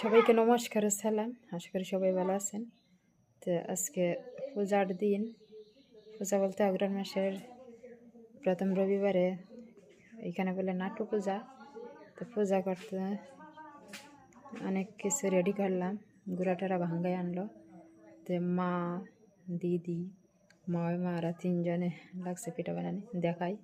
সবাইকে নমস্কার সালাম আশা করি সবাই ভালো আছেন। তো আজকে পূজার দিন। পূজা বলতে অগ্রহণ মাসের প্রথম রবিবারে এখানে বলে নাটু পূজা। তো পূজা করতে অনেক কিছু রেডি করলাম। গুড়াটারা ভাঙ্গায় আনলো। তো মা, দিদি মা মারা তিনজনে লাগছে পিঠা বানানি, দেখাই।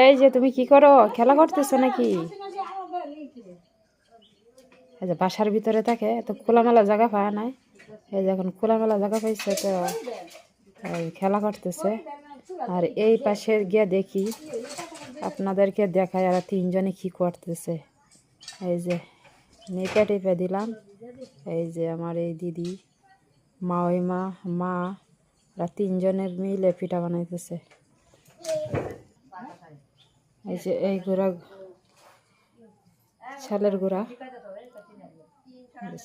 এই যে তুমি কি করো? খেলা করতেছো নাকি? এই যে বাসার ভিতরে থাকে তো খোলামেলা জায়গা পায় নাই। এই যে এখন খোলামেলা জায়গা পাইছে তো খেলা করতেছে। আর এই পাশে গিয়ে দেখি, আপনাদেরকে দেখায় আর তিনজনে কি করতেছে। এই যে নেপে টেপে দিলাম। এই যে আমার এই দিদি মা ওই মা মা তিনজনের মিলে পিঠা বানাইতেছে। এই যে এই গুঁড়া ছালের গুঁড়া।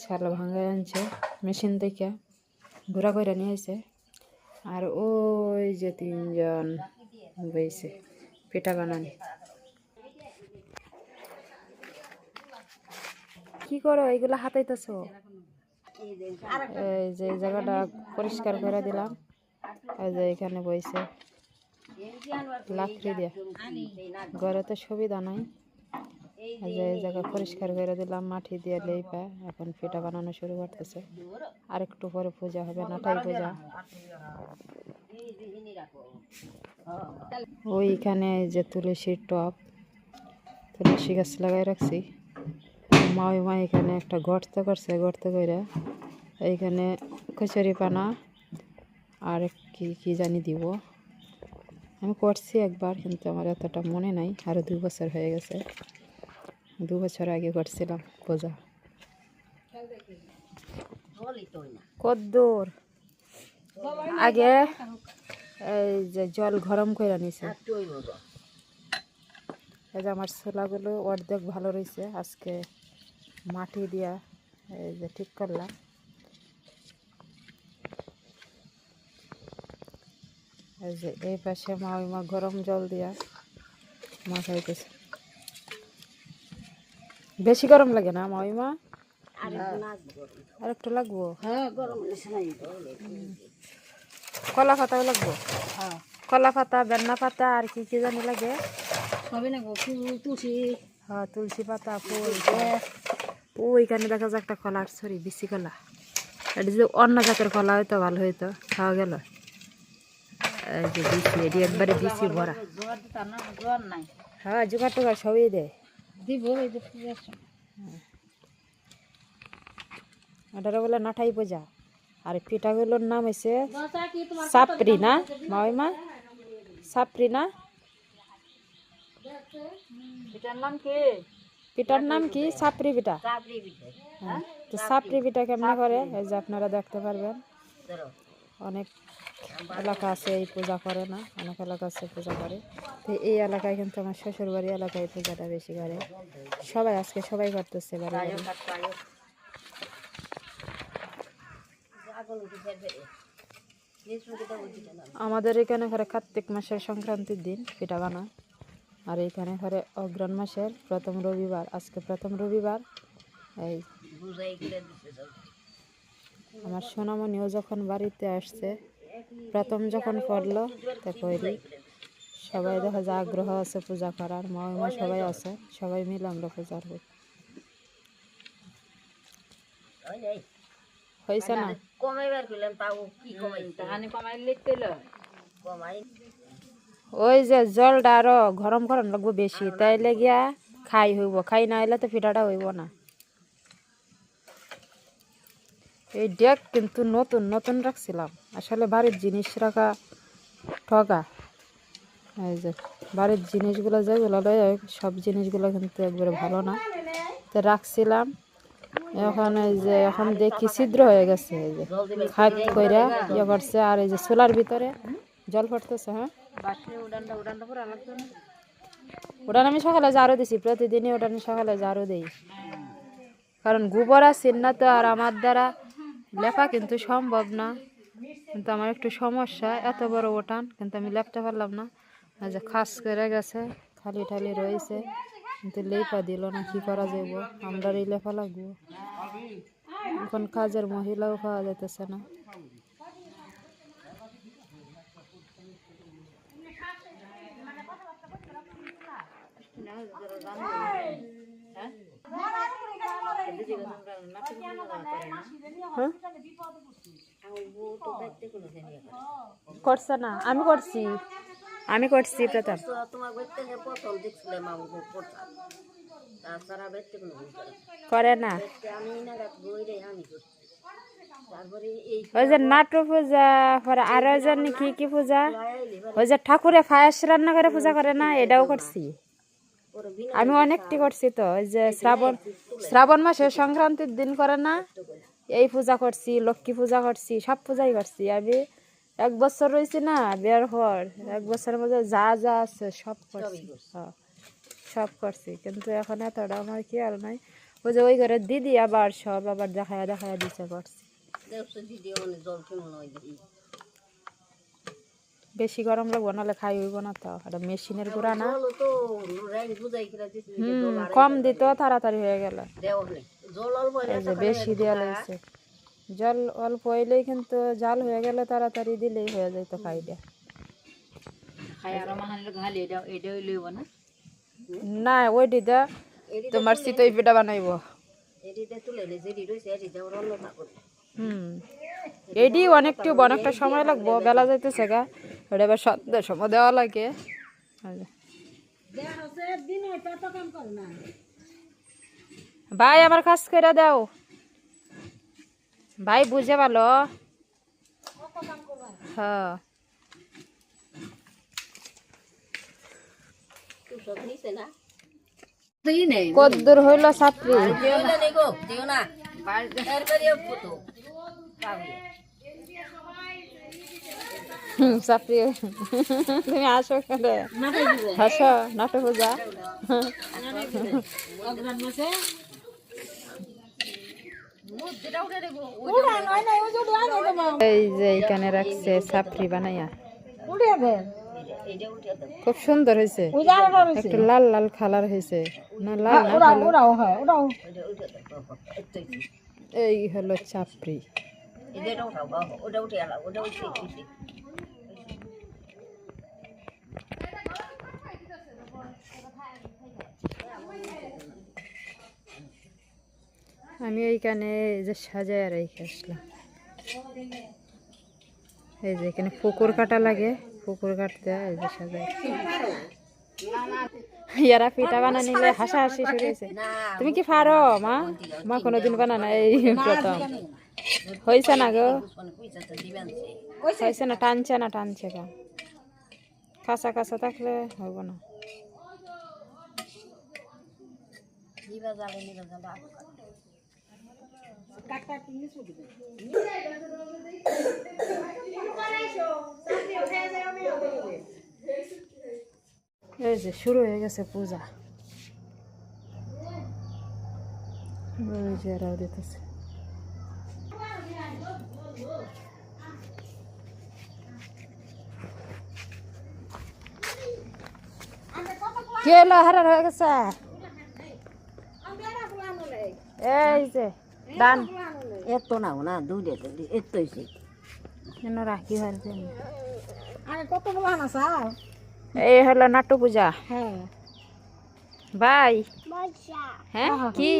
ছাল ভাঙায় আনছে, মেশিন থেকে গুঁড়া করে নিয়ে আসে আর ওই যে তিনজন বইছে, পিঠা বানানি। কি করো এইগুলো হাতাইতেছ? এই যে জায়গাটা পরিষ্কার করে দিলাম। এই যে এখানে বইছে। লাকড়ি দিয়ে। ঘরে তো সুবিধা নাই। যে জায়গা পরিষ্কার করে দিলাম, মাটি দিয়ে লেপা এখন পিঠা বানানো শুরু করতেছে। আর একটু পরে পূজা হবে, নাটাই পূজা। ওইখানে যে তুলসীর টপ তুলসী গাছ লাগাই রাখছি। মা মা এখানে একটা গর্ত করছে, গর্ত করে এইখানে কচুরি পানা আর কি কি জানি দিব। আমি করছি একবার, কিন্তু আমার এতটা মনে নাই। আরও দু বছর হয়ে গেছে। দু বছর আগে করছিলাম পূজা কদ্দূর। আগে এই যে জল গরম করে নিছে। এই যে আমার ছোলাগুলো অর্ধেক ভালো রয়েছে আজকে মাটি দিয়া এই যে ঠিক করলাম। এই যে এই পাশে মা ওই মা গরম জল দিয়া মা খাইতেছে। বেশি গরম লাগে না মা ওই মা? আর একটু লাগবো। কলা পাতাও লাগবো? কলা পাতা বেন্না পাতা আর কি কি জানি লাগে? হ্যাঁ তুলসী পাতা ফুল ওইখানে দেখা যায় একটা কলার ছড়ি বিসি কলা। এটা যদি অন্য জাতের কলা হয়তো ভালো হইতো খাওয়া গেল। যে বিসি এটি একবারে বিসি ভরা হ্যাঁ জোগাড় টোগাড় সবই দেয় বলে নাঠাই পূজা। আর পিঠাগুলোর নাম হয়েছে সাপরি না? মা ওই সাপরি না? পিঠার নাম কি? সাপরি পিঠা। হ্যাঁ, তো সাপরি পিঠা কেমন করে? এই যে আপনারা দেখতে পারবেন। অনেক এলাকা আছে, এই পূজা করে না, অনেক এলাকা আছে পূজা করে। তো এই এলাকায় কিন্তু আমার শ্বশুরবাড়ি এলাকায় পূজাটা বেশি করে। সবাই আজকে সবাই করতেছে বাড়ি আমাদের এখানে ঘরে কার্তিক মাসের সংক্রান্তির দিন, পিঠা বানায় আর এইখানে ঘরে অগ্রহণ মাসের প্রথম রবিবার। আজকে প্রথম রবিবার, এই আমার সোনামণিও যখন বাড়িতে আসছে প্রথম যখন পড়ল তখনই সবাই দেখা যায় আগ্রহ আছে পূজা করার, মা মা সবাই আছে, সবাই মিলে আমরা পূজা করি। হয়েছে না? ওই যে জলটা আরও গরম গরম লাগবো বেশি, তাইলে গিয়া খাই হইব, খাই না হইলে তো পিঠাটা হইব না। এই ডেক কিন্তু নতুন নতুন রাখছিলাম। আসলে বাড়ির জিনিস রাখা ঠকা এই যে, বাড়ির জিনিসগুলো যেগুলো সব জিনিসগুলো কিন্তু একবারে ভালো না। তো রাখছিলাম। এখন এই যে, এখন দেখি ছিদ্র হয়ে গেছে, এই যে খাত কইরা ইয়ে করছে, আর এই যে চুলার ভিতরে জল পড়তেছে হ্যাঁ? ওটা আমি সকালে ঝাড়ু দিছি, প্রতিদিনই ওটা আমি সকালে ঝাড়ু দিই। কারণ গোবর আর না তো আর আমার দ্বারা লেপা কিন্তু সম্ভব না। কিন্তু আমার একটু সমস্যা, এত বড় ওঠান কিন্তু আমি লেপতে পারলাম না। যে খাস করে গেছে, খালি ঠালি রয়েছে, কিন্তু লেপা দিল না, কি করা যাব আমরা এই লেপা লাগবো। এখন কাজের মহিলাও পাওয়া যেতেছে না। হ্যাঁ করছে না, আমি করছি। আমি করছি ভুল করে না। ওই যে নাটু পূজা পরে আরও জানি কি কি পূজা? ওই যে ঠাকুরে ফায়াস রান্না করে পূজা করে না, এটাও করছি। আমি অনেকটি করছি তো, ওই যে শ্রাবণ শ্রাবণ মাসে সংক্রান্তির দিন করে না। এই পূজা করছি লক্ষ্মী পূজা করছি সব পূজাই করছি। আমি এক বছর রয়েছি না বিয়ার পর। এক বছরের মধ্যে যা যা আছে সব করছি। সব করছি। কিন্তু এখন এতটা আমার কি খেয়াল নাই। ওই যে ওই ঘরের দিদি আবার সব আবার দেখায় দেখায় দিচ্ছে করছি দেখছ দিদি অনেক জল কেমন হয় দেখি বেশি গরম লাগবো নাহলে খাই হইব না তো। এটা মেশিনের গুঁড়া না। হুম কম দিত তাড়াতাড়ি হয়ে গেল। বেশি দেওয়া লাগছে। জল অল্প হইলেই কিন্তু জাল হয়ে গেলে তাড়াতাড়ি দিলেই হয়ে যাইতো খাইটা না? ওই দিদা তোমার চিতই পিঠা বানাইব। হুম এডি অনেকটু অনেকটা সময় লাগবো বেলা যাইতেছে গা। ওটা এবার সন্ধ্যার সময় দেওয়া লাগে। ভাই, আমার কাজ করে দাও। ভাই, বুঝে ভালো? হ্যাঁ। কদ্দুর হইল ছাত্রী দিও না নে গো দিও না তারপরে ফুটো পাবি হুম, চাপড়ি তুমি আসো আসো নাটক পূজা এই যে এইখানে রাখছে সাপড়ি বানাইয়া। এইটা উঠে দাও খুব সুন্দর হয়েছে। একটু লাল লাল কালার হয়েছে। না লাল এতই এই হলো চাপড়ি। ওটা উঠে আলা ওটা উঠে আমি ওইখানে এই যে সাজায় রেখে আসলাম। এই যে এখানে পুকুর কাটা লাগে, পুকুর কাটতে এই যে সাজায়। ইয়ারা পিঠা বানা নিলে হাসাহাসি শুরু হয়েছে। তুমি কি পারো, মা? মা কোনোদিন বানানা এই প্রথম। হয়েছে না গো? হয়েছে না, টানছে না, টানছে গা। কাঁচা কাঁচা থাকলে হব না। এই যে শুরু হয়ে গেছে পূজা। যে দিতেছে। হয়ে গেছে। এই যে ডান। এত নাও না দুধে এতই সে যেন রাখি হয়ে আরে কত বলা না স্যার? এই হলো নাট্য পূজা। হ্যাঁ। ভাই হ্যাঁ কি?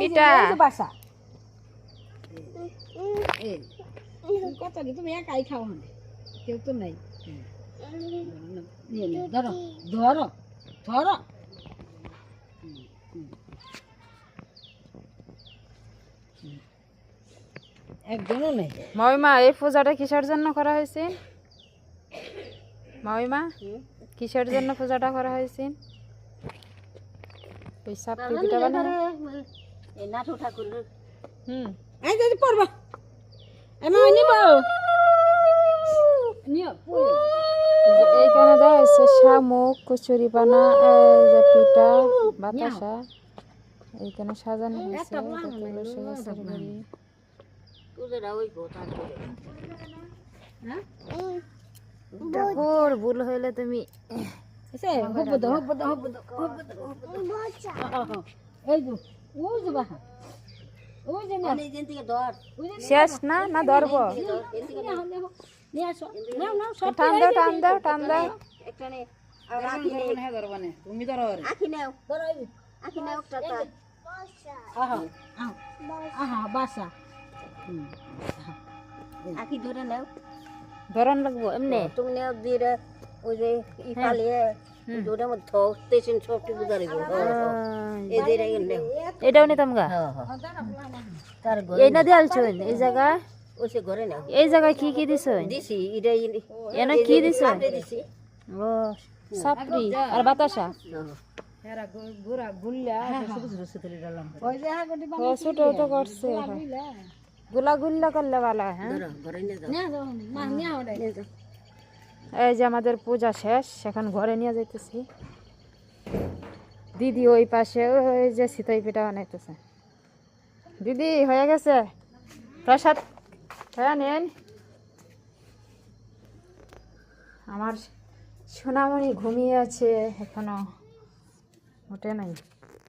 পিঠা। বাসা। কত তুমি একাই খাও কেউ তো নাই। ধরো ধরো ধরো। একজনও নেই। মহিমা এই পূজাটা কিসের জন্য করা হয়েছে? মহিমা কিসের জন্য পূজাটা করা হয়েছে? ওই সাপটি পিঠা বানানো। নাটু ঠাকুর হুম। এই যদি পড়ব এমন নিব। এইখানে দেওয়া হয়েছে শামুক কচুরি এই যে পিঠা বাতাসা। এইখানে সাজানো হয়েছে পুজোটা ওই কথা ঠাকুর ভুল হইলে তুমি শেষ না না ধরবো? নিয়ে আসো নাও নাও সব টান দাও টান দাও টান দাও। একটা নে। আর আখি নে। তুমি ধরো আখি নেও। ধরো আখি নেও একটা তা আহা। আহা আহা বাসা আখি ধরে নেও। ধরন লাগবো এমনি? তুমি নেও দিয়ে ওই যে ই পালিয়ে ওটার মধ্যে থাও সবটি বুঝারি গো এই যে রে নেও। এটাও নিতাম গা হ্যাঁ হ্যাঁ। তার ঘরে এই না দিয়ে এই জায়গায় ওই সে ঘরে নেও। এই জায়গায় কি কি দিছ? দিছি এটা এনে কি দিছ? দিছি। ও সাপড়ি আর বাতাসা? ছোট তো করছে গুলা গুল্লা করলে ভালো হয়, হ্যাঁ? এই যে আমাদের পূজা শেষ এখন ঘরে নিয়ে যাইতেছি। দিদি ওই পাশে ওই যে সিতাই পিঠা বানাইতেছে। দিদি হয়ে গেছে? প্রসাদ হ্যাঁ নেন। আমার সোনামণি ঘুমিয়ে আছে এখনও ওঠে নাই।